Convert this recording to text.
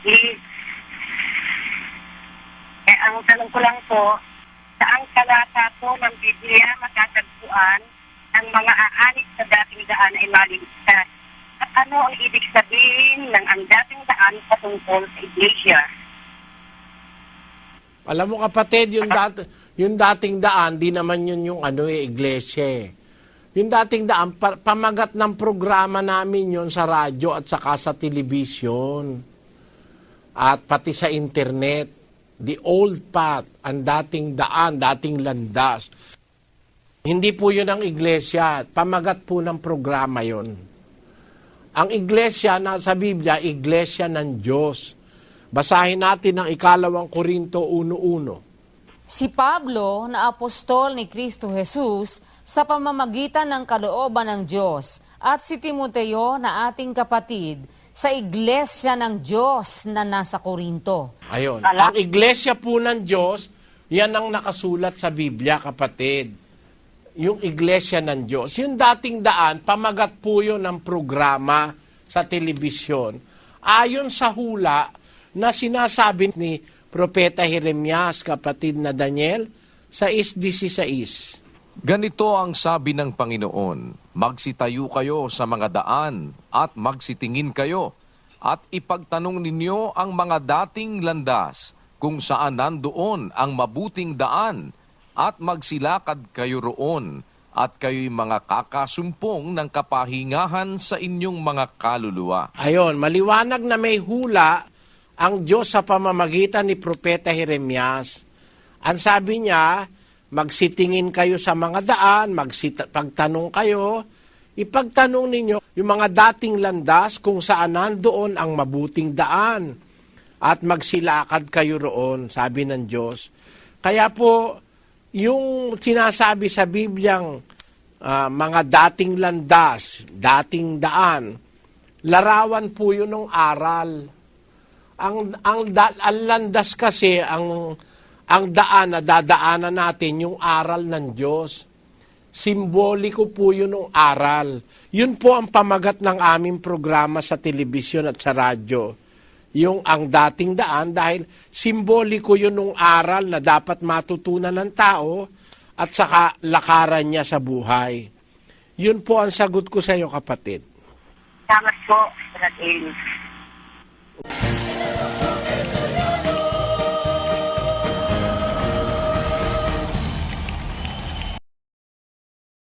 Please. Eh, ang tanong ko lang po, saang talata po ng Biblia matatagpuan ang mga aanit sa dating daan ay maligtas? At ano ang ibig sabihin ng ang dating daan patungkol sa iglesia? Alam mo kapatid, yung, dat- yung dating daan, di naman yun yung ano eh, iglesia eh. Yung dating daan, pa- pamagat ng programa namin yon sa radyo at saka sa telebisyon. At pati sa internet. The old path, ang dating daan, dating landas. Hindi po yun ang iglesia. Pamagat po ng programa yon. Ang iglesia na sa Biblia, iglesia ng Diyos. Basahin natin ang ikalawang Korinto 1.1. Si Pablo na apostol ni Kristo Jesus sa pamamagitan ng kalooban ng Diyos at si Timoteo na ating kapatid sa iglesia ng Diyos na nasa Korinto. Ayon. Ala. Ang iglesia po ng Diyos, yan ang nakasulat sa Biblia, kapatid. Yung iglesia ng Diyos. Yung dating daan, pamagat po yun ng programa sa telebisyon. Ayon sa hula na sinasabi ni Propeta Jeremias, kapatid na Daniel, sa 6.16. Ganito ang sabi ng Panginoon, Magsitayo kayo sa mga daan at magsitingin kayo at ipagtanong ninyo ang mga dating landas kung saan nandoon ang mabuting daan at magsilakad kayo roon at kayo'y mga kakasumpong ng kapahingahan sa inyong mga kaluluwa. Ayon, maliwanag na may hula ang Diyos sa pamamagitan ni Propeta Jeremias. Ang sabi niya, magsitingin kayo sa mga daan, magsita, pagtanong kayo, ipagtanong ninyo yung mga dating landas kung saan nandoon ang mabuting daan at magsilakad kayo roon, sabi ng Diyos. Kaya po, yung sinasabi sa Bibliang ah, mga dating landas, dating daan, larawan po yun ng aral. Ang, ang, da, ang landas kasi, ang, ang daan na dadaanan natin, yung aral ng Diyos. Simboliko po yun ng aral. Yun po ang pamagat ng aming programa sa telebisyon at sa radyo. Yung ang dating daan dahil simboliko yun ng aral na dapat matutunan ng tao at saka lakaran niya sa buhay. Yun po ang sagot ko sa iyo kapatid. Salamat po, Eli.